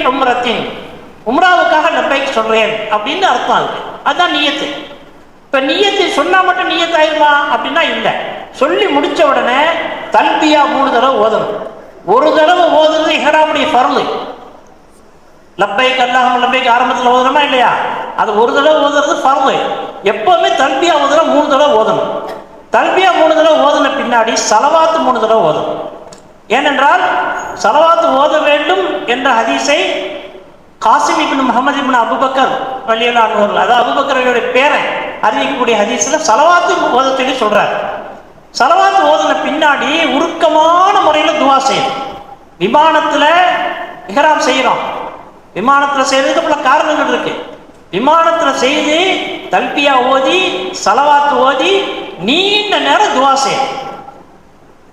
உம்ரத்தின் உம்ராவுக்காக லப்பைக் சொல்றேன் அப்படின்னு அர்த்தம் அது அதுதான் நீயத்து. இப்ப நீயத்து சொன்னா மட்டும் நீயத்து ஆயிருமா? அப்படின்னா இல்ல. சொல்லி முடிச்ச உடனே தல்பியா மூணு தடவை ஓதணும். ஒரு தடவை ஓதுறது இஹராமுடைய ஃபர்லு லப்பைக் அல்லாஹம் லப்பைக் ஆரம்பத்தில் ஓதுறோமா இல்லையா? அது ஒரு தடவை ஓதுறது ஃபர்லு எப்பவுமே தல்பியா ஓதுற மூணு தடவை ஓதணும். தல்பியா மூணு தடவை ஓதுன பின்னாடி சலவாத்து மூணு தடவை ஓதணும். ஏனென்றால் சலவாத்து ஓத வேண்டும் என்ற ஹதீஸை Qasim ibn Muhammad ibn Abu Bakr வழியலான் அதாவது அபுபக்கருடைய பேரை அறிவிக்கக்கூடிய ஹதீஸில் சலவாத்து ஓத சொல்லி சொல்றாரு. சலவாத்து ஓதின பின்னாடி உருக்கமான முறையில் துவா செய்யும் விமானத்தில் இஹராம் செய்கிறோம் விமானத்தில் செய்யறதுக்கு பல காரணங்கள் இருக்கு. விமானத்தில் செய்து தல்பியா ஓதி சலவாத்து ஓதி நீண்ட நேரம் துவா செய்யும்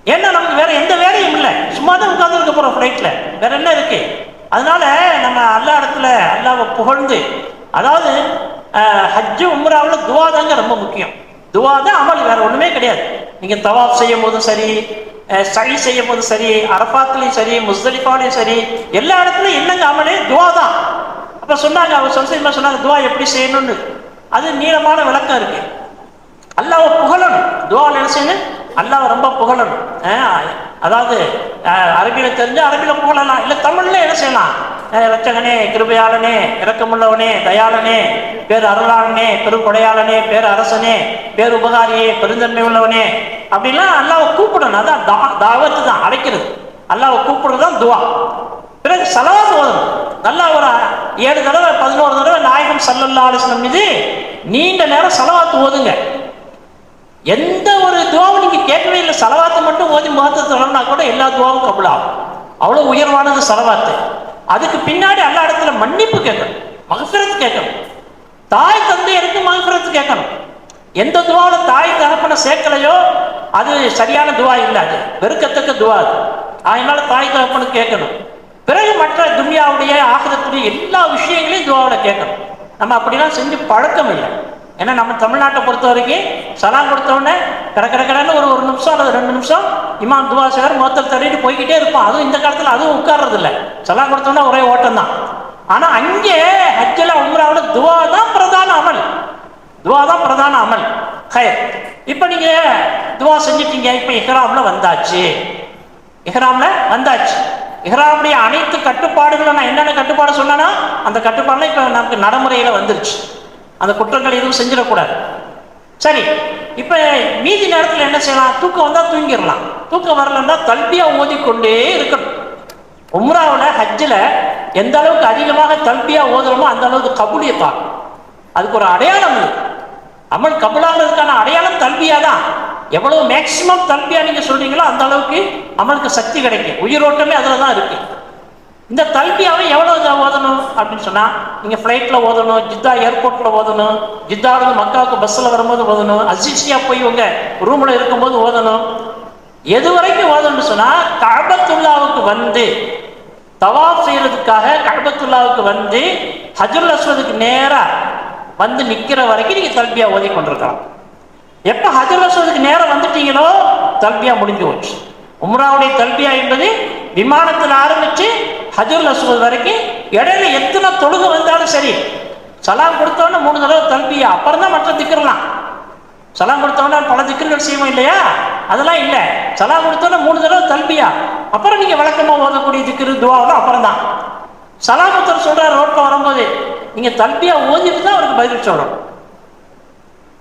ஏன்னா நமக்கு வேற எந்த வேலையும் இல்லை. சும்மா தான் உட்காந்துருக்க போறோம் ஃப்ளைட்ல வேற என்ன இருக்கு? அதனால நம்ம அல்லா இடத்துல அல்லாவை புகழ்ந்து அதாவது ஹஜ்ஜு உம்ராவில் துவா தாங்க ரொம்ப முக்கியம். துவா தான் அமல் வேற ஒண்ணுமே கிடையாது. நீங்க தவாப் செய்யும் போதும் சரி சரி செய்யும் போதும் சரி அரபாத்துலையும் சரி முஸ்தலிஃபாலையும் சரி எல்லா இடத்துலையும் என்னங்க அமலே? துவா தான். அப்ப சொன்னாங்க அவர் சொல்ல சொன்னாங்க துவா எப்படி செய்யணும்னு. அது நீளமான விளக்கம் இருக்கு. அல்லாவை புகழணும். துவாவில் என்ன செய்யணும்? அல்லாவை ரொம்ப புகழணும். அதாவது அரபியில் தெரிஞ்சு அரபியில் புகழலாம். இல்லை தமிழ்ல என்ன செய்யலாம்? அஹ் கிருபையாளனே இரக்கமுள்ளவனே தயாளனே பேர் அருளாளனே பெருங்கொடையாளனே பேர் அரசனே பேர் உபகாரியே பெருந்தன்மை உள்ளவனே. அப்படின்லாம் அல்லாவை கூப்பிடணும். அதான் தா- தாவத்து தான் அழைக்கிறது. அல்லாவை கூப்பிடுறது தான் துவா. பிறகு சலவாத் ஓதணும். நல்லா ஒரு ஏழு தடவை பதினோரு தடவை நாயகம் சல்லல்லா அலிஸ்லம் மீது நீண்ட நேரம் செலவாத்து ஓதுங்க. எந்த ஒரு துவாவும் நீங்க கேட்கவே இல்லை. சலவாத்தை மட்டும் ஓதி முகத்தை சொல்லணும்னா கூட எல்லா துவாவும் கபுலாகும். அவ்வளவு உயர்வானது சலவாத்து. அதுக்கு பின்னாடி எல்லா இடத்துல மன்னிப்பு கேட்கணும். மகஃபிரத்து கேட்கணும். தாய் தந்தையருக்கு மகஃபிரத்து கேட்கணும். எந்த துவாவில் தாய் தகப்பனை சேர்க்கலையோ அது சரியான துவா இல்லை அது. வெறுக்கத்தக்க துவா அது. அதனால தாய் தகப்பனுக்கு கேட்கணும். பிறகு மற்ற துன்யாவுடைய ஆகதத்துடைய எல்லா விஷயங்களையும் துவாவில் கேட்கணும். நம்ம அப்படிலாம் செஞ்சு பழக்கம் இல்லை. ஏன்னா நம்ம தமிழ்நாட்டை பொறுத்த வரைக்கும் சலாம் கொடுத்த உடனே கட கட கடன்னு ஒரு ஒரு நிமிஷம் அல்லது ரெண்டு நிமிஷம் இமாம் துவா செய்வார் தள்ளிட்டு போய்கிட்டே இருப்பான். அதுவும் இந்த காலத்தில் அதுவும் உட்கார்றதில்ல. சலாம் கொடுத்த ஒரே ஓட்டம் தான். ஆனால் அங்கே ஹஜ்ஜில் உம்ராவில் துவா தான் பிரதான அமல். துவா தான் பிரதான அமல். ஹயர் இப்போ நீங்கள் துவா செஞ்சிட்டீங்க. இப்போ இஹ்ராமில் வந்தாச்சு. இஹ்ராமில் வந்தாச்சு. இஹ்ராமுடைய அனைத்து கட்டுப்பாடுகளும் நான் என்னென்ன கட்டுப்பாடு சொன்னேன்னா அந்த கட்டுப்பாடுலாம் இப்போ நமக்கு நடைமுறையில் வந்துருச்சு. அந்த குற்றங்கள் எதுவும் செஞ்சிடக்கூடாது. சரி இப்போ மீதி நேரத்தில் என்ன செய்யலாம்? தூக்கம் வந்தால் தூங்கிடலாம். தூக்கம் வரலன்னா தல்பியா ஓதிக்கொண்டே இருக்கணும். உம்ராவில் ஹஜ்ஜில் எந்த அளவுக்கு அதிகமாக தல்பியா ஓதுறோமோ அந்த அளவுக்கு கபூலியத்தான் அதுக்கு ஒரு அடையாளம் இருக்கு அமல் கபுலாகிறதுக்கான அடையாளம் தல்பியா தான் எவ்வளவு மேக்சிமம் தல்பியா நீங்க சொல்றீங்களோ அந்த அளவுக்கு அமலுக்கு சக்தி கிடைக்கும். உயிரோட்டமே அதில் தான் இருக்கு. இந்த தல்பியாவை எவ்வளவு ஓதணும்? அப்படின்னு சொன்னா நீங்க ஃப்ளைட்டில் ஓதணும் ஜித்தா ஏர்போர்ட்ல ஓதணும் ஜித்தாவிலிருந்து மக்காவுக்கு பஸ்ஸில் வரும்போது ஓதணும் அசிசியா போய் உங்க ரூம்ல இருக்கும்போது ஓதணும். எது வரைக்கும் ஓதணும்னு சொன்னா கபத்துல்லாவுக்கு வந்து தவாப் செய்யறதுக்காக கபத்துல்லாவுக்கு வந்து ஹஜ்ருல் அஸ்வதுக்கு நேரா வந்து நிக்கிற வரைக்கும் நீங்க தல்பியா ஓதி கொண்டிருக்கலாம். எப்ப ஹஜர் அஸ்வதுக்கு நேரம் வந்துட்டீங்களோ தல்பியா முடிஞ்சு போச்சு. உம்ராவுடைய தல்பியா என்பது விமானத்தில் ஆரம்பிச்சு ஹஜூர் அஸ்வத் வரைக்கும் இடையில எத்தனை தொழுகு வந்தாலும் சரி சலாம் கொடுத்தவொடனே மூணு தடவை தல்பியா அப்புறம் தான் மற்ற திக்கிறலாம் சலாம் கொடுத்தோன்னே பல திக்கர்கள் செய்வோம் இல்லையா? அதெல்லாம் இல்லை. சலாம் கொடுத்தோன்னே மூணு தடவை தல்பியா அப்புறம் நீங்கள் வழக்கமாக ஓதக்கூடிய திக்கிற துவாவெல்லாம் அப்புறம் தான். சலாமத்தர் சொல்கிறார் ரோட்டில் வரும்போது நீங்கள் தல்பியா ஓதிட்டு தான் அவருக்கு பதில் சொல்லணும்.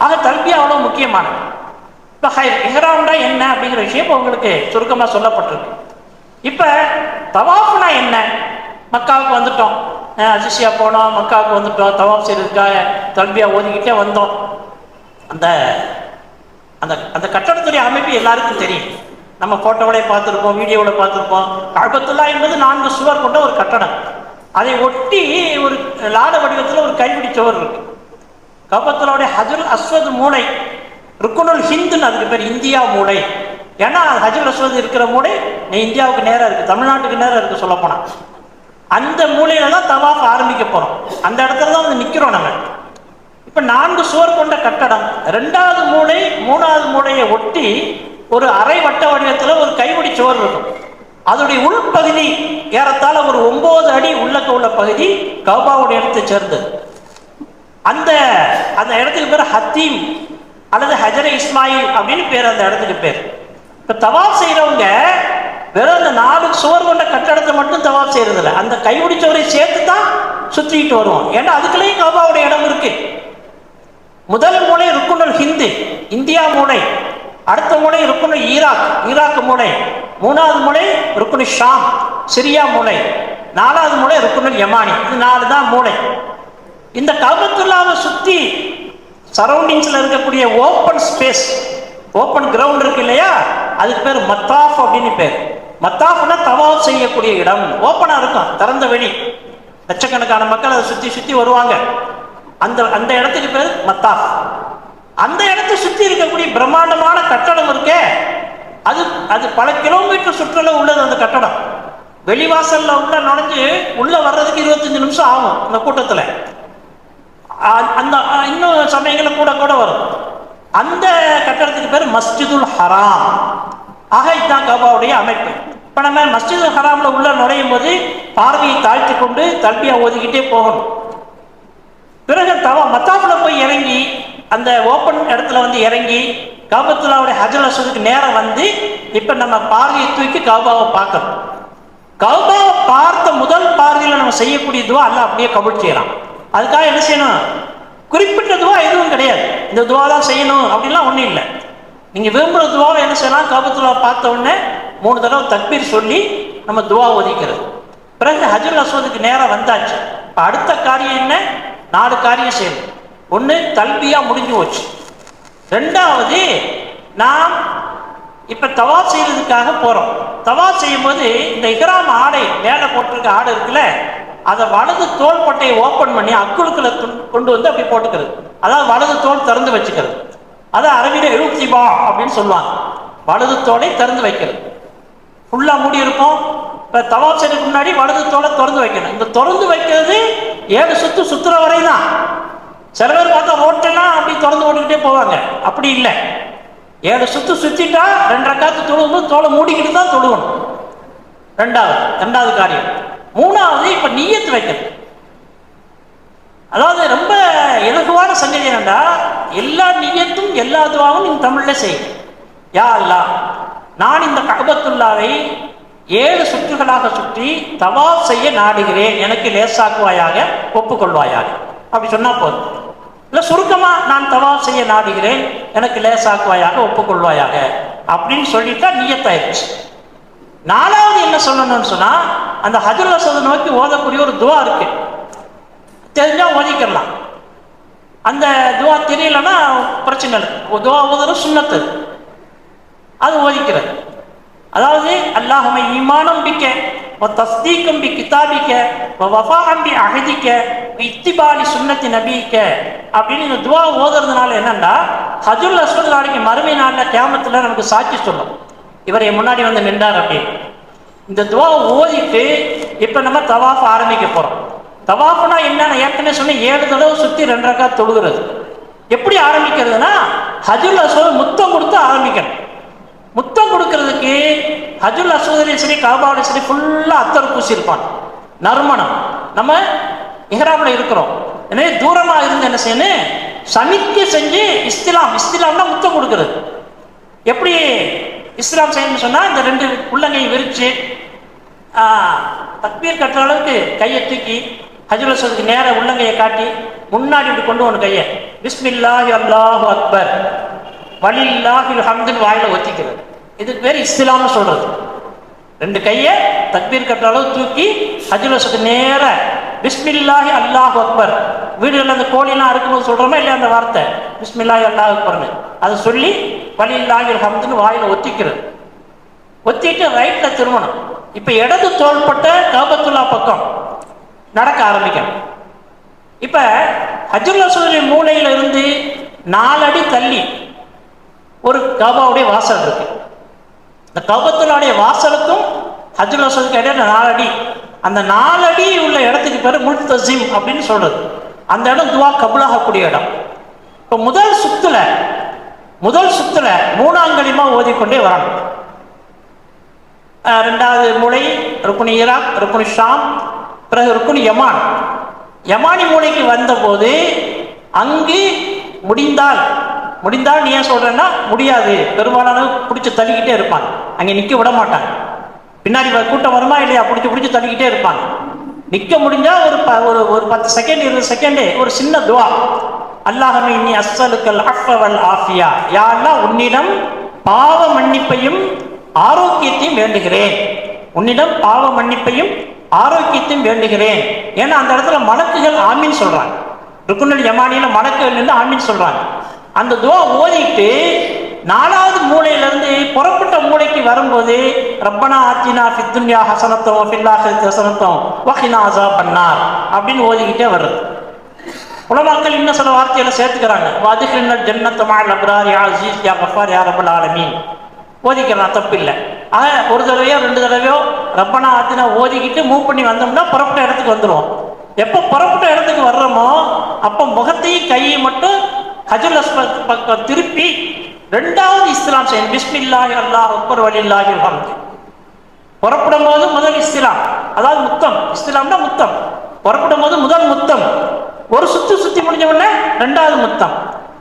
ஆக தல்பியா அவ்வளோ முக்கியமானது. இப்போ ஹை இஹ்ராம்னா என்ன அப்படிங்கிற விஷயம் உங்களுக்கு சுருக்கமாக சொல்லப்பட்டிருக்கு. இப்போ தவாஃப்னா என்ன? மக்காவுக்கு வந்துட்டோம். அசிஷியா போனோம் மக்காவுக்கு வந்துட்டோம். தவாஃப் செய்யறதுக்காக தல்பியா ஓதிக்கிட்டே வந்தோம். அந்த அந்த அந்த கட்டடத்துடைய அமைப்பு எல்லாருக்கும் தெரியும். நம்ம ஃபோட்டோவிலே பார்த்துருப்போம் வீடியோவில் பார்த்துருப்போம். கழகத்துல்லா என்பது நான்கு சுவர் கொண்ட ஒரு கட்டடம். அதை ஒட்டி ஒரு லாட வடிவத்தில் ஒரு கைப்பிடி சுவர் இருக்கு. கபத்துலாவுடைய ஹஜுல் அஸ்வத் மூளை ருக்குனுல் ஹிந்துன்னு அதுக்கு பேர் இந்தியா மூளை. ஏன்னா ஹஜர் அஸ்வத் இருக்கிற மூளை நீ இந்தியாவுக்கு நேராக இருக்கு தமிழ்நாட்டுக்கு நேராக இருக்கு சொல்லப்போனால் அந்த மூலையில தான் தவாஃப் ஆரம்பிக்க போறோம். அந்த இடத்துல தான் வந்து நிற்கிறோம் நம்ம இப்ப நான்கு சுவர் கொண்ட கட்டடம் ரெண்டாவது மூளை மூணாவது மூளையை ஒட்டி ஒரு அரை வட்ட வடிவத்தில் ஒரு கைவடி சுவர் இருக்கும். அதோடைய உள்பகுதி ஏறத்தாழ ஒரு ஒன்பது அடி உள்ளக்க உள்ள பகுதி கௌபாவுடைய இடத்தை சேர்ந்தது. அந்த அந்த இடத்துக்கு பேர் ஹத்தீம் அல்லது ஹஜர இஸ்மாயில் அப்படின்னு பேர் அந்த இடத்துக்கு பேர். இப்போ தவாப் செய்கிறவங்க வெறும் அந்த நாலு சுவர் கொண்ட கட்டடத்தை மட்டும் தவாப் செய்கிறதில்ல அந்த கைபிடிச்சவரை சேர்த்து தான் சுற்றிக்கிட்டு வருவோம் ஏன்னா அதுக்குள்ளேயும் கௌபாவுடைய இடம் இருக்கு. முதல் மூளை ருக்குனுல் ஹிந்து இந்தியா மூளை அடுத்த மூளை ருக்குனுல் ஈராக் ஈராக் மூளை மூணாவது மூளை ருக்குனு ஷாம் சிரியா மூளை நாலாவது மூளை ருக்குனல் யமானி. இது நாலு தான் மூளை இந்த கபத்துல்லாவை சுற்றி சரௌண்டிங்ஸில் இருக்கக்கூடிய ஓப்பன் ஸ்பேஸ் ஓப்பன் கிரவுண்ட் இருக்கு இல்லையா? அதுக்கு பேர் மத்தாஃப் அப்படின்னு பேர். மத்தாஃப்னா தவா செய்யக்கூடிய இடம். ஓப்பனாக இருக்கும் திறந்த வெளி. லட்சக்கணக்கான மக்கள் அதை சுற்றி சுற்றி வருவாங்க. அந்த அந்த இடத்துக்கு பேர் மத்தாஃப். அந்த இடத்தை சுற்றி இருக்கக்கூடிய பிரம்மாண்டமான கட்டடம் இருக்கே. அது அது பல கிலோமீட்டர் சுற்றளவு உள்ளது அந்த கட்டடம். வெளிவாசல்ல உள்ள நுழைஞ்சு உள்ள வர்றதுக்கு இருபத்தஞ்சு நிமிஷம் ஆகும் அந்த கூட்டத்தில். அந்த இன்னும் சமயங்களில் கூட கூட வரும். அந்த கட்டடத்துக்கு பேர் மஸ்ஜிதுல் ஹராம். ஆக இதுதான் கபாவுடைய அமைப்பு. இப்போ நம்ம மஸ்ஜிதுல் ஹராமில் உள்ள நுழையும் போது பார்வையை தாழ்த்தி கொண்டு தல்பியா ஓதிக்கிட்டே போகணும். பிறகு தவ மத்தாப்பில் போய் இறங்கி அந்த ஓப்பன் இடத்துல வந்து இறங்கி காபத்துல்லாவுடைய ஹஜல் அசதுக்கு நேரம் வந்து இப்போ நம்ம பார்வையை தூக்கி கௌபாவை பார்க்கணும். கௌபாவை பார்த்த முதல் பார்வையில் நம்ம செய்யக்கூடியதுவோ அல்ல அப்படியே கபூல் செய்யலாம் அதுக்காக என்ன செய்யணும்? குறிப்பிட்ட துவா எதுவும் கிடையாது. இந்த துவா தான் செய்யணும் அப்படின்லாம் ஒன்றும் இல்லை. நீங்கள் விரும்புகிற துவாவை என்ன செய்யலாம்? காபத்துல்லா பார்த்த உடனே மூணு தடவை தக்பீர் சொல்லி நம்ம துவா ஒதுக்கிறது. பிறகு ஹஜுல் அஸ்வதுக்கு நேரம் வந்தாச்சு. இப்போ அடுத்த காரியம் என்ன? நாலு காரியம் செய்யணும். ஒன்று தல்பியாக முடிஞ்சு போச்சு. ரெண்டாவது நாம் இப்போ தவா செய்கிறதுக்காக போகிறோம் தவா செய்யும்போது இந்த இஹ்ராம் ஆடை மேலே போட்டிருக்க ஆடை இருக்குல்ல அதை வலது தோல் பட்டையை ஓப்பன் பண்ணி அக்குழுக்களை கொண்டு வந்து அப்படி போட்டுக்கிறது. அதாவது வலது தோல் திறந்து வச்சுக்கிறது. அதை அரபியில் எழுப்திபா அப்படின்னு சொல்லுவாங்க. வலது தோலை திறந்து வைக்கிறது. ஃபுல்லாக மூடி இருக்கும் இப்போ தவாப் செய்யறதுக்கு முன்னாடி வலது தோலை திறந்து வைக்கணும். இந்த திறந்து வைக்கிறது ஏழு சுத்து சுற்றுற வரை தான் சில பேர் பார்த்தா ரோட்டெல்லாம் அப்படி திறந்து ஓட்டுக்கிட்டே போவாங்க. அப்படி இல்லை. ஏழு சுத்து சுத்திட்டா ரெண்டரை காத்து தொழுவும் தோலை மூடிக்கிட்டு தான் தொழுவணும் ரெண்டாவது ரெண்டாவது காரியம். மூணாவது இப்போ நீயத்து வைக்கிறது அதாவது ரொம்ப இலகுவான சங்கதி என்னன்னா எல்லா நீயத்தும் எல்லா துவாவும் நீங்க தமிழ்ல செய்யும் யா அல்லா நான் இந்த கபத்துல்லாவை ஏழு சுற்றுகளாக சுற்றி தவா செய்ய நாடுகிறேன். எனக்கு லேசாக்குவாயாக ஒப்புக்கொள்வாயாக. அப்படி சொன்னா போதும். இல்லை சுருக்கமா நான் தவா செய்ய நாடுகிறேன். எனக்கு லேசாக்குவாயாக ஒப்புக்கொள்வாயாக. அப்படின்னு சொல்லிட்டா நீயத்தாயிருச்சு நாலாவது என்ன சொல்லணும்னு சொன்னா அந்த ஹஜுல் அசதை நோக்கி ஓதக்கூடிய ஒரு துவா இருக்கு. தெரிஞ்சா ஓதிக்கலாம் அந்த துவா தெரியலன்னா பிரச்சனை இல்லை. துவா ஓதுறது சுண்ணத்து. அது ஓதிக்கிறது. அதாவது அல்லாஹுமை ஈமானம் பிக்க வ தஸ்தீக்கம் பி கிதாபிக்க வ வஃபாகம் பி அகதிக்க இத்திபாலி சுண்ணத்தி நபிக்க அப்படின்னு இந்த துவா ஓதுறதுனால என்னன்னா ஹஜுல் அஸ்வத் நாளைக்கு மறுமை நாளில் கேமத்தில் நமக்கு சாட்சி சொல்லும். இவர் என் முன்னாடி வந்து நின்றார் அப்படி. இந்த துவா ஓதிட்டு இப்போ நம்ம தவாஃப் ஆரம்பிக்க போகிறோம் தவாஃப்னா என்னன்னு ஏற்கனவே சொன்ன ஏழு தடவை சுற்றி ரெண்டு ரக்கா தொழுகிறது. எப்படி ஆரம்பிக்கிறதுனா ஹஜுல் அசோத் முத்தம் கொடுத்து ஆரம்பிக்கணும். முத்தம் கொடுக்கறதுக்கு ஹஜுல் அஸ்வதிலையும் சரி காபாவிலையும் சரி ஃபுல்லாக அத்தர் பூசியிருப்பான் நறுமணம். நம்ம இஹ்ராமில் இருக்கிறோம். எனவே தூரமாக இருந்து என்ன செய்யணும்? சனிக்கு செஞ்சு இஸ்திலாம் இஸ்திலாம்னா முத்தம் கொடுக்கறது. எப்படி இஸ்லாம் செய்யணும்னு சொன்னால் இந்த ரெண்டு உள்ளங்கை விரித்து தக்பீர் கட்டுற அளவுக்கு கையை தூக்கி ஹஜுல் அஸ்வதுக்கு நேர உள்ளங்கையை காட்டி முன்னாடி இப்படி கொண்டு போகணும் கையை. பிஸ்மில்லாஹி அல்லாஹு அக்பர். வலில்லாஹில் ஹம்துன்னு வாயில ஒத்திக்கிறது. இதுக்கு பேர் இஸ்லாம்னு சொல்கிறது ரெண்டு கையை தக்பீர் கட்டுற அளவு தூக்கி ஹஜுல் அஸ்வதுக்கு நேர பிஸ்மில்லாஹி அல்லாஹ் அக்பர். வீடுகளில் அந்த கோழிலாம் இருக்கும்போது சொல்கிறோமா இல்லையா அந்த வார்த்தை? பிஸ்மில்லாஹி அல்லாஹ் அக்பர்னு. அதை சொல்லி வலில்லாஹில் ஹம்துன்னு வாயில் ஒத்திக்கிறது. ஒத்திட்டு ரைட்டில் திருமணம். இப்போ இடது தோள்பட்ட கபத்துல்லா பக்கம் நடக்க ஆரம்பிக்கணும். இப்போ ஹஜ்ருல் அஸ்வதுடைய மூலையில இருந்து நாலடி தள்ளி ஒரு கபாவுடைய வாசல் இருக்குது இந்த கபத்துல்லாவுடைய வாசலுக்கும் ஹஜ்ருல் அஸ்வதுக்கு இடையில நாலடி. அந்த நாலடி உள்ள இடத்துக்கு பேர் முல்தசிம் அப்படின்னு சொல்றது. அந்த இடம் துவா கபுலாகக்கூடிய இடம். இப்போ முதல் சுத்துல முதல் சுத்துல மூணாங்கலிமா ஓதிக்கொண்டே வரணும். ரெண்டாவது மூளை ருக்குனி ஈராக் ருக்குனி ஷாம் பிறகு ருக்குனி யமான். யமானி மூலைக்கு வந்தபோது அங்கு முடிந்தால் முடிந்தால் நீ ஏன் சொல்றேன்னா முடியாது. பெரும்பாலானவங்க பிடிச்சி தள்ளிக்கிட்டே இருப்பாங்க. அங்கே நிற்க விட மாட்டாங்க. பின்னாடி கூட்டம் வருமா இல்லையா? பிடிச்சி பிடிச்சி தள்ளிக்கிட்டே இருப்பாங்க. நிற்க முடிஞ்சா ஒரு ப- ஒரு ஒரு பத்து செகண்ட் இருபது செகண்டு ஒரு சின்ன துவா. அல்லாஹமே இன்னி அஸ்ஸலுக்கல் அஃபவல் ஆஃபியா. யாரெல்லாம் உன்னிடம் பாவ மன்னிப்பையும் ஆரோக்கியத்தையும் வேண்டுகிறேன். உன்னிடம் பாவ மன்னிப்பையும் ஆரோக்கியத்தையும் வேண்டுகிறேன். ஏன்னா அந்த இடத்துல மலக்குகள் ஆமின்னு சொல்றாங்க. ருக்குனல் யமானியில் மலக்குகள் நின்று ஆமின்னு சொல்றாங்க. அந்த துவா ஓதிட்டு நாலாவது மூளையிலிருந்து புறப்பட்ட மூளைக்கு வரும்போது ரப்பனா ஆத்தினா ஃபித்துன்யா ஹசனத்தம் ஃபில்லாஹத் ஹசனத்தம் வஹினா பண்ணார் அப்படின்னு ஓதிக்கிட்டே வருது உலமாக்கள் இன்னும் சில வார்த்தையில சேர்த்துக்கிறாங்க. வாதிகள் ஜன்னத்து மால் யா அசீஸ் யா கஃபார் யா ரபுல் ஆலமீன் ஓதிக்கலாம் தப்பு இல்லை. ஆக ஒரு தடவையோ ரெண்டு தடவையோ ரப்பனா ஆத்தினா ஓதிக்கிட்டு மூவ் பண்ணி வந்தோம்னா புறப்பட்ட இடத்துக்கு வந்துடுவோம் எப்போ புறப்பட்ட இடத்துக்கு வர்றோமோ அப்போ முகத்தையும் கையை மட்டும் ஹஜுல் அஸ்வத் பக்கம் திருப்பி ரெண்டாவது இஸ்லாம் செய்யணும். பிஸ்மில்லாஹி அல்லாஹ் ஒப்பர் வலில்லாஹி ஹம்து புறப்படும் போது முதல் இஸ்லாம். அதாவது முத்தம். இஸ்லாம்னா முத்தம். புறப்படும் போது முதல் முத்தம். ஒரு சுத்து சுத்தி முடிஞ்ச உடனே ரெண்டாவது முத்தம்.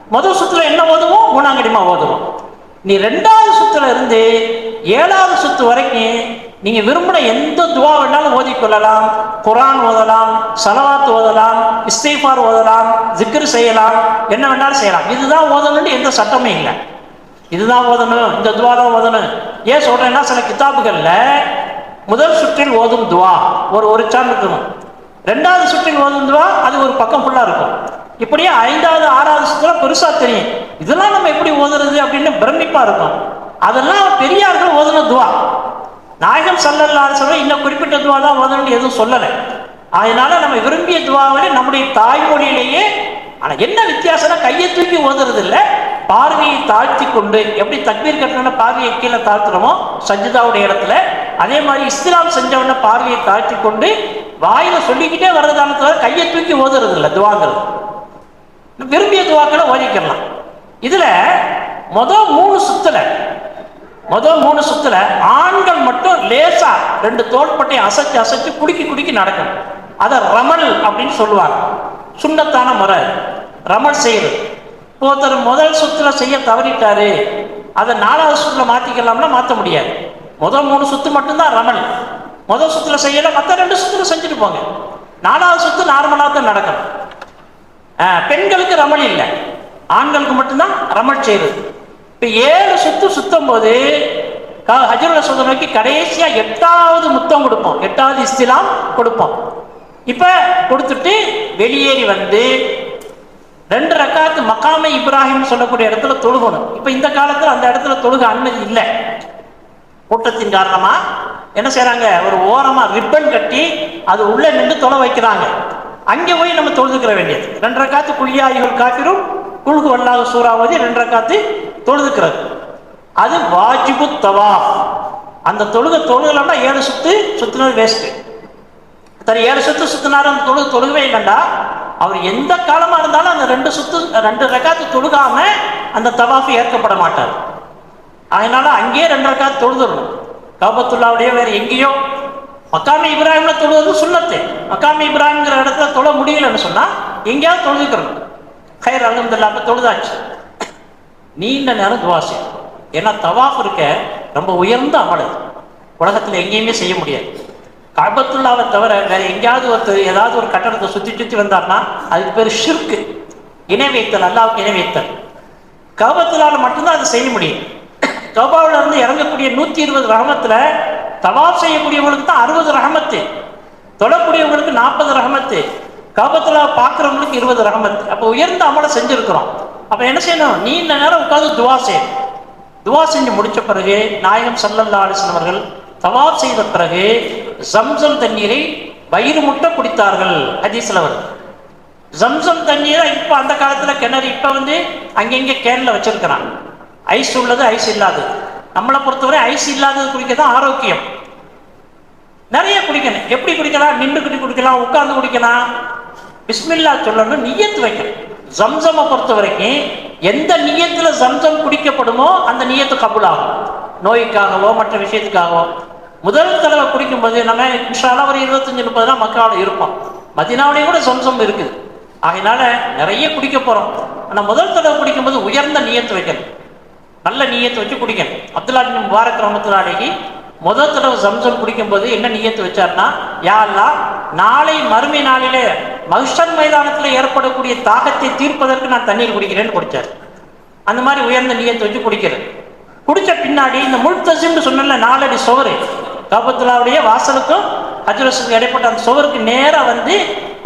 முதல் சுத்துல என்ன ஓதுவோம்? மூணாங்கடிமா ஓதுவோம். நீ ரெண்டாவது சுத்துல இருந்து ஏழாவது சுத்து வரைக்கும் நீங்க விரும்பின எந்த துவா வேணாலும் ஓதிக்கொள்ளலாம் குரான் ஓதலாம் சலவாத் ஓதலாம் இஸ்தீஃபார் ஓதலாம் ஜிக்ர் செய்யலாம் என்ன வேணாலும் செய்யலாம். இதுதான் ஓதணும்னு எந்த சட்டமும் இல்லை. இதுதான் ஓதணும் இந்த துவா தான் ஓதணும். ஏன் சொல்றேன்னா சில கிதாபுகள்ல முதல் சுற்றில் ஓதும் துவா ஒரு ஒரு சான் இருக்கணும் ரெண்டாவது சுற்றில் ஓதும் துவா அது ஒரு பக்கம் ஃபுல்லா இருக்கும். இப்படியே ஐந்தாவது ஆறாவது சுற்றுல பெருசா தெரியும். இதெல்லாம் நம்ம எப்படி ஓதுறது அப்படின்னு பிரமிப்பா இருக்கும். அதெல்லாம் பெரியார்கள் ஓதுன துவா. நாயகம் சல்லல்லாத சொல்ல இன்னும் குறிப்பிட்ட துவா தான் ஓதணும்னு எதுவும் சொல்லலை. அதனால நம்ம விரும்பிய துவாவிலே நம்முடைய தாய்மொழியிலேயே ஆனால் என்ன வித்தியாசம்னா கையை தூக்கி ஓதுறது இல்லை பார்வையை தாழ்த்தி கொண்டு எப்படி தக்பீர் கட்டணும்னா பார்வையை கீழே தாழ்த்துறோமோ சஜிதாவுடைய இடத்துல அதே மாதிரி இஸ்லாம் செஞ்சவன பார்வையை தாழ்த்தி கொண்டு வாயில சொல்லிக்கிட்டே வர்றதான தவிர கையை தூக்கி ஓதுறது இல்லை துவாங்கிறது. விரும்பிய துவாக்களை ஓதிக்கலாம். இதுல மொதல் மூணு சுத்துல முதல் மூணு சுத்துல ஆண்கள் மட்டும் லேசா ரெண்டு தோள்பட்டையை அசைச்சு அசைச்சு குடுக்கி குடுக்கி நடக்கணும் அதை ரமல் அப்படின்னு சொல்லுவாங்க. சுண்ணத்தான முறை. ரமல் செய்யறது. ஒருத்தர் முதல் சுத்துல செய்ய தவறிட்டாரு. அதை நாலாவது சுத்துல மாத்திக்கலாம்னா மாற்ற முடியாது. முதல் மூணு சுத்து மட்டும்தான் ரமல் முதல் சுத்துல செய்யல மற்ற ரெண்டு சுத்துல செஞ்சுட்டு போங்க. நாலாவது சுத்து நார்மலாக தான் நடக்கணும் பெண்களுக்கு ரமல் இல்லை. ஆண்களுக்கு மட்டும்தான் ரமல் செய்யுது இப்போ ஏழு சுத்து சுத்தும் போது ஹஜருல சொல்ற நோக்கி கடைசியாக எட்டாவது முத்தம் கொடுப்போம். எட்டாவது இஸ்திலாம் கொடுப்போம். இப்போ கொடுத்துட்டு வெளியேறி வந்து ரெண்டு ரக்காத்து மக்காமை இப்ராஹிம் சொல்லக்கூடிய இடத்துல தொழுகணும். இப்போ இந்த காலத்தில் அந்த இடத்துல தொழுக அனுமதி இல்லை. கூட்டத்தின் காரணமாக என்ன செய்கிறாங்க ஒரு ஓரமாக ரிப்பன் கட்டி அது உள்ளே நின்று தொலை வைக்கிறாங்க. அங்கே போய் நம்ம தொழுதுக்கிற வேண்டியது. ரெண்டரை காத்து குழியாயிகள் காத்திரும் குழுகு வல்லாத சூறாவதி ரெண்டரை காத்து தொழுதுக்கிறது. அது வாஜிபு தவா அந்த தொழுகை தொழுகலன்னா ஏழு சுத்து சுத்தினது வேஸ்ட்டு தன் ஏழு சுத்து சுத்தினாரு அந்த தொழுகு தொழுகவே இல்லைண்டா. அவர் எந்த காலமாக இருந்தாலும் அந்த ரெண்டு சுத்து ரெண்டு ரக்காத்து தொழுகாம அந்த தவாஃபு ஏற்கப்பட மாட்டார். அதனால அங்கேயே ரெண்டு ரக்காத்து தொழுதுடணும். கபத்துல்லாவுடைய வேறு எங்கேயோ. மக்காமி இப்ராஹிம்ல தொழுவது சுண்ணத்து. மக்காமி இப்ராஹிம்ங்கிற இடத்துல தொழ முடியலன்னு சொன்னால் எங்கேயாவது தொழுதுக்கிறோம் கயிறு அலமதுல்லா தொழுதாச்சு. நீண்ட நேரம் துவாசி ஏன்னா தவாஃப் இருக்க ரொம்ப உயர்ந்த அமல். அது. எங்கேயுமே செய்ய முடியாது. கபத்துள்ளாவை தவிர வேற எங்கேயாவது ஒருத்தர் ஏதாவது ஒரு கட்டடத்தை சுற்றி சுற்றி வந்தார்னா அதுக்கு பேர் ஷிர்க்கு. இணை வைத்தல் அல்லாவுக்கு இணை வைத்தல் கபத்துள்ளால் மட்டும்தான் அதை செய்ய முடியும். கபாவில் இருந்து இறங்கக்கூடிய நூற்றி இருபது ரகமத்தில் தவாப் செய்யக்கூடியவங்களுக்கு தான் அறுபது ரகமத்து தொடக்கூடியவங்களுக்கு நாற்பது ரகமத்து காபத்துல பார்க்குறவங்களுக்கு இருபது ரகமத்து அப்போ உயர்ந்த அமலை செஞ்சுருக்குறோம். அப்போ என்ன செய்யணும்? நீண்ட நேரம் உட்காந்து துவா செய்யணும் துவா செஞ்சு முடிச்ச பிறகு நாயகம் சல்லல்லா அலிஸ்லாம் அவர்கள் தவாப் செய்த பிறகு ஜம்சம் தண்ணீரை வயிறு முட்டை குடித்தார்கள் ஹதீஸ்ல வருது. ஜம்சம் தண்ணீரை இப்போ அந்த காலத்துல கிணறு இப்போ வந்து அங்கங்கே கேனில் வச்சிருக்கிறான். ஐஸ் உள்ளது ஐஸ் இல்லாதது. நம்மளை பொறுத்தவரை ஐஸ் இல்லாதது குடிக்க தான் ஆரோக்கியம். நிறைய குடிக்கணும். எப்படி குடிக்கலாம்? நின்றுக்கிட்டு குடிக்கலாம் உட்கார்ந்து குடிக்கலாம். பிஸ்மில்லா சொல்லணும் நீயத்து வைக்கணும். ஜம்சமை பொறுத்த வரைக்கும் எந்த நியத்தில் ஜம்சம் குடிக்கப்படுமோ அந்த நியத்து கபுலாகும். நோய்க்காகவோ மற்ற விஷயத்துக்காகவோ. முதல் தடவை குடிக்கும்போது நம்ம இன்ஷால்லா ஒரு இருபத்தஞ்சு முப்பது நாள் மக்காவில் இருப்போம். மதினாவிலேயும் கூட சம்சம் இருக்குது. அதனால நிறைய குடிக்க போகிறோம் ஆனால் முதல் தடவை குடிக்கும்போது உயர்ந்த நியத்து வைக்கணும். நல்ல நீயத்தை வச்சு குடிக்கணும். அப்துல்லா பின் முபாரக் ரஹமத்துல்லாஹி முதல் தடவை சம்சம் குடிக்கும்போது என்ன நியத்து வச்சார்னா யாரெல்லாம் நாளை மறுமை நாளிலே மகிஷன் மைதானத்தில் ஏற்படக்கூடிய தாகத்தை தீர்ப்பதற்கு நான் தண்ணீர் குடிக்கிறேன்னு குடித்தார் அந்த மாதிரி உயர்ந்த நியத்தை வச்சு குடிக்கிறது. குடித்த பின்னாடி இந்த முல்தசிம்னு சொன்னல நாலடி சுவரு. கபத்துலாவுடைய வாசலுக்கும் அஜுரசுக்கும் இடைப்பட்ட அந்த சுவருக்கு நேராக வந்து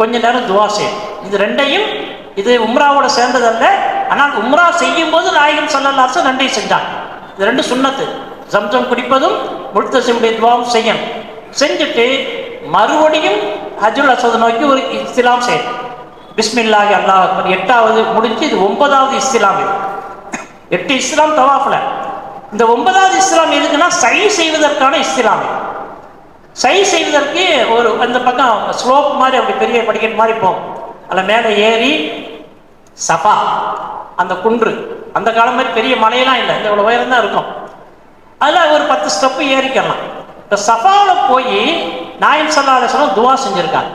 கொஞ்ச நேரம் துவா செய்யும் இது ரெண்டையும் இது உம்ராவோட சேர்ந்ததல்ல ஆனால் உம்ரா செய்யும் போது நாயகன் சல்லல்லாசன் ரெண்டையும் செஞ்சான். இது ரெண்டு சுண்ணத்து. ஜம்ஜம் குடிப்பதும் முல்தசிமுடைய துவாவும் செய்யணும் செஞ்சுட்டு மறுபடியும் ஹஜுல் அசதை நோக்கி ஒரு இஸ்திலாம் செய்யணும். பிஸ்மில்லாஹி அல்லாஹ் அக்பர். எட்டாவது முடிஞ்சு இது ஒன்பதாவது இஸ்லாம் இது. எட்டு இஸ்லாம் தவாஃபில். இந்த ஒன்பதாவது இஸ்லாம் எதுக்குன்னா சை செய்வதற்கான இஸ்லாம் சை செய்வதற்கு ஒரு அந்த பக்கம் ஸ்லோப் மாதிரி அப்படி பெரிய படிக்கட்டு மாதிரி போகும். அதில் மேலே ஏறி சஃபா அந்த குன்று. அந்த காலம் மாதிரி பெரிய மலையெல்லாம் இல்லை. இந்த இவ்வளோ உயரம் தான் இருக்கும். அதில் ஒரு பத்து ஸ்டெப்பு ஏறிக்கலாம் இந்த சஃபாவில் போய் நாயம் சல்லா அலிஸ்லாம் துவா செஞ்சுருக்காங்க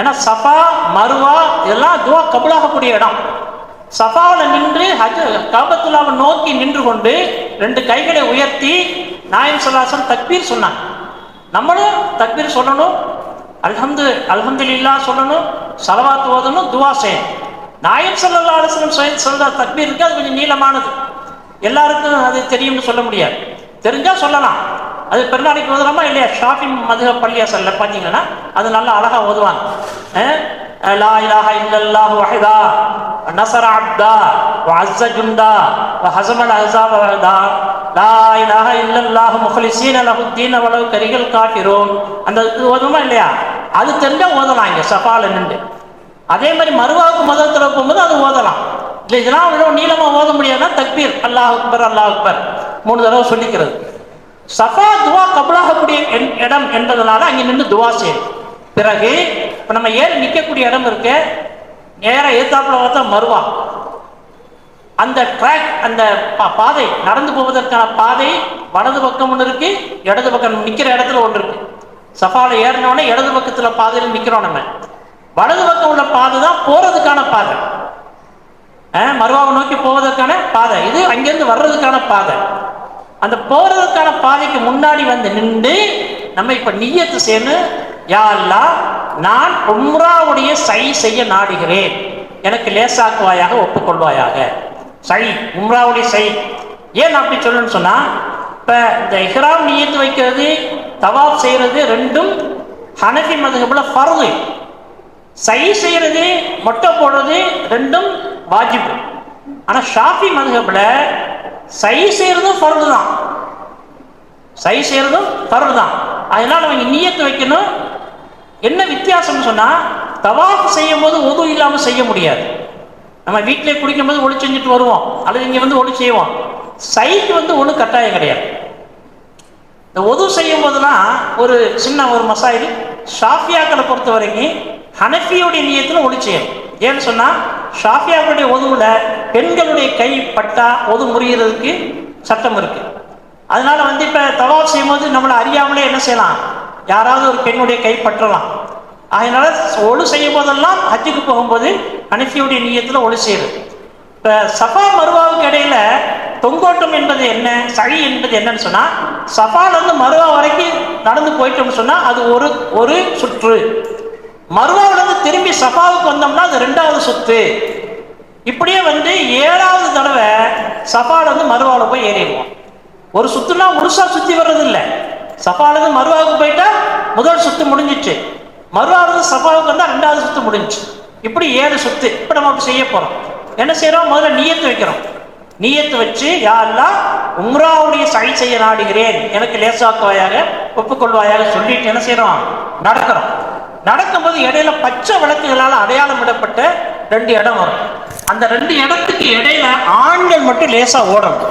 ஏன்னா சஃபா மருவா இதெல்லாம் துவா கபுலாகக்கூடிய இடம். சஃபாவில் நின்று ஹஜ் காபத்துல்லாவை நோக்கி நின்று கொண்டு ரெண்டு கைகளை உயர்த்தி நாயம் சல்லாசன் தக்பீர் சொன்னாங்க. நம்மளும் தக்பீர் சொல்லணும் அல்ஹம்து இல்லா சொல்லணும் சலவாத் ஓதணும் துவா செய்யணும். நாயம் சல்லா அலுவலம் சொல்ல தக்பீர் இருக்குது அது கொஞ்சம் நீளமானது. எல்லாருக்கும் அது தெரியும்னு சொல்ல முடியாது. தெரிஞ்சால் சொல்லலாம். அது பெருநாளைக்கு ஓதுறோமா இல்லையா? ஷாஃபின் மதுக பள்ளியாசல்ல பார்த்தீங்கன்னா அது நல்லா அழகாக ஓதுவாங்க. அஹ் லா இலாஹ இல்லல்லாஹு வஹதா நஸர அப்தா வஅஸ்ஸ ஜுண்டா வஹஸமல் அஹ்ஸாப வஹதா. லா இலாஹ இல்லல்லாஹு முஹ்லிஸீன லஹுத்தீன வலவ் கரிகள் காஃபிரூன். அந்த இது ஓதுமா இல்லையா? அது தெரிஞ்சால் ஓதலாம் இங்கே சஃபால நின்று. அதே மாதிரி மறுவாவுக்கு முதல் போகும்போது அது ஓதலாம். இல்லை இதெல்லாம் அவ்வளோ நீளமாக ஓத முடியாதுன்னா தக்பீர். அல்லாஹ் அக்பர் அல்லாஹ் அக்பர். மூணு தடவை சொல்லிக்கிறது. சஃபா துவா கபலாகக்கூடிய என்- இடம் என்பதனால அங்கே நின்று துவா செய்யும் பிறகு இப்போ நம்ம ஏறி நிற்கக்கூடிய இடம் இருக்கு? நேராக ஏத்தாப்புல பார்த்தா மறுவா அந்த ட்ராக் அந்த பா- பாதை நடந்து போவதற்கான பாதை வலது பக்கம் ஒன்று இருக்கு இடது பக்கம் நிற்கிற இடத்துல ஒன்று இருக்கு. சஃபாவில் ஏறினோடனே இடது பக்கத்தில் பாதையில் நிற்கிறோம் நம்ம. வலது பக்கம் உள்ள பாதை தான் போகிறதுக்கான பாதை. மறுவாவை நோக்கி போவதற்கான பாதை. இது அங்கிருந்து வர்றதுக்கான பாதை. அந்த போறதுக்கான பாதைக்கு முன்னாடி வந்து நின்று நம்ம இப்ப நீயத்து சேர்ந்து யா நான் உம்ராவுடைய சை செய்ய நாடுகிறேன். எனக்கு லேசாக்குவாயாக ஒப்புக்கொள்வாயாக. சை உம்ராவுடைய சை. ஏன் அப்படி சொல்லணும்னு சொன்னா இப்ப இந்த இஹ்ராம் நீயத்து வைக்கிறது தவாப் செய்யறது ரெண்டும் ஹனஃபி மதுகபுல ஃபர்து. சை செய்யறது மொட்டை போடுறது ரெண்டும் வாஜிபு. ஆனா ஷாஃபி மதுகப்ல சை செய்யறதும் ஃபர்து தான். சை செய்யறதும் ஃபர்து தான். அதனால அவங்க நீயத்து வைக்கணும். என்ன வித்தியாசம்னு சொன்னா தவாஃப் செய்யும் போது உது இல்லாம செய்ய முடியாது. நம்ம வீட்டிலே குடிக்கும் போது ஒளி செஞ்சுட்டு வருவோம். அல்லது இங்க வந்து ஒளி செய்வோம். சைக்கு வந்து ஒன்றும் கட்டாயம் கிடையாது. இந்த ஒது செய்யும் போதெல்லாம் ஒரு சின்ன ஒரு மசாயில் ஷாஃபியாக்களை பொறுத்த வரைக்கும் ஹனஃபியோடைய நியத்தில் ஒளி செய்யணும். ஏன்னு சொன்னா ஷாஃபியாவுடைய ஒதுவுல பெண்களுடைய கை பட்டா ஒது முறிகிறதுக்கு சட்டம் இருக்கு. அதனால வந்து இப்ப தவாப் செய்யும் போது நம்மளை அறியாமலே என்ன செய்யலாம்? யாராவது ஒரு பெண்ணுடைய கை பற்றலாம். அதனால ஒழு செய்யும் போதெல்லாம் ஹஜ்ஜுக்கு போகும்போது ஹனஃபியுடைய நீயத்தில் ஒழு செய்யுது இப்ப சஃபா மருவாவுக்கு இடையில தொங்கோட்டம் என்பது என்ன? சழி என்பது என்னன்னு சொன்னா சஃபால இருந்து மருவா வரைக்கும் நடந்து போயிட்டோம்னு சொன்னா அது ஒரு ஒரு சுற்று. மறுநாள் திரும்பி சஃபாவுக்கு வந்தோம்னா அது ரெண்டாவது சுத்து. இப்படியே வந்து ஏழாவது தடவை சஃபால வந்து மறுவாவில் போய் ஏறிடுவோம் ஒரு சுத்துனா முழுசா சுத்தி வர்றது இல்லை சஃபால இருந்து போயிட்டா முதல் சுத்து முடிஞ்சிச்சு. மருவால இருந்து சஃபாவுக்கு வந்தா ரெண்டாவது சுத்து முடிஞ்சுச்சு. இப்படி ஏழு சுத்து. இப்ப நம்ம செய்ய போறோம். என்ன செய்யறோம்? முதல்ல நீயத்து வைக்கிறோம். நீயத்து வச்சு யாரெல்லாம் உம்ராவுடைய சை செய்ய நாடுகிறேன். எனக்கு லேசாக்குவாயாக ஒப்புக்கொள்வாயாக சொல்லிட்டு என்ன செய்யறோம்? நடக்கிறோம். நடக்கும்போது இடையில பச்சை விளக்குகளால் அடையாளமிடப்பட்ட ரெண்டு இடம் வரும். அந்த ரெண்டு இடத்துக்கு இடையில ஆண்கள் மட்டும் லேசா ஓடணும்.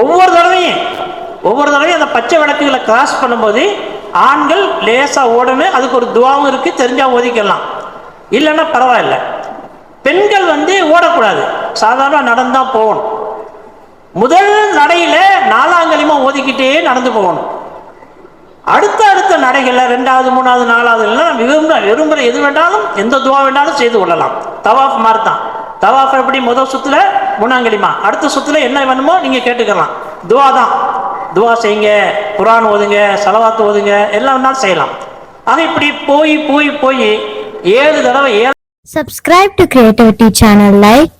ஒவ்வொரு தடவையும் ஒவ்வொரு தடவையும் அந்த பச்சை விளக்குகளை கிராஸ் பண்ணும்போது ஆண்கள் லேசா ஓடணும். அதுக்கு ஒரு துவாவும் இருக்கு தெரிஞ்சா ஒதுக்கலாம் இல்லைன்னா பரவாயில்ல. பெண்கள் வந்து ஓடக்கூடாது. சாதாரண நடந்தா போகணும். முதல் நடையில நாலாங்கலியமா ஓதிக்கிட்டே நடந்து போகணும். அடுத்த அடுத்த நடைகளில் ரெண்டாவது மூணாவது நாலாவது எல்லாம் விரும்புற விரும்புகிற எது வேண்டாலும் எந்த துவா வேண்டாலும் செய்து கொள்ளலாம். தவாஃப் மாதிரி தான் தவாஃப் எப்படி? முதல் சுத்துல முனாங்கலிமா அடுத்த சுத்துல என்ன வேணுமோ நீங்கள் கேட்டுக்கலாம். துவா தான் துவா செய்யுங்க குரான் ஓதுங்க செலவாத்து ஓதுங்க எல்லாம் வேணாலும் செய்யலாம். ஆக இப்படி போய் போய் போய் ஏழு தடவை ஏழு subscribe to creativity channel like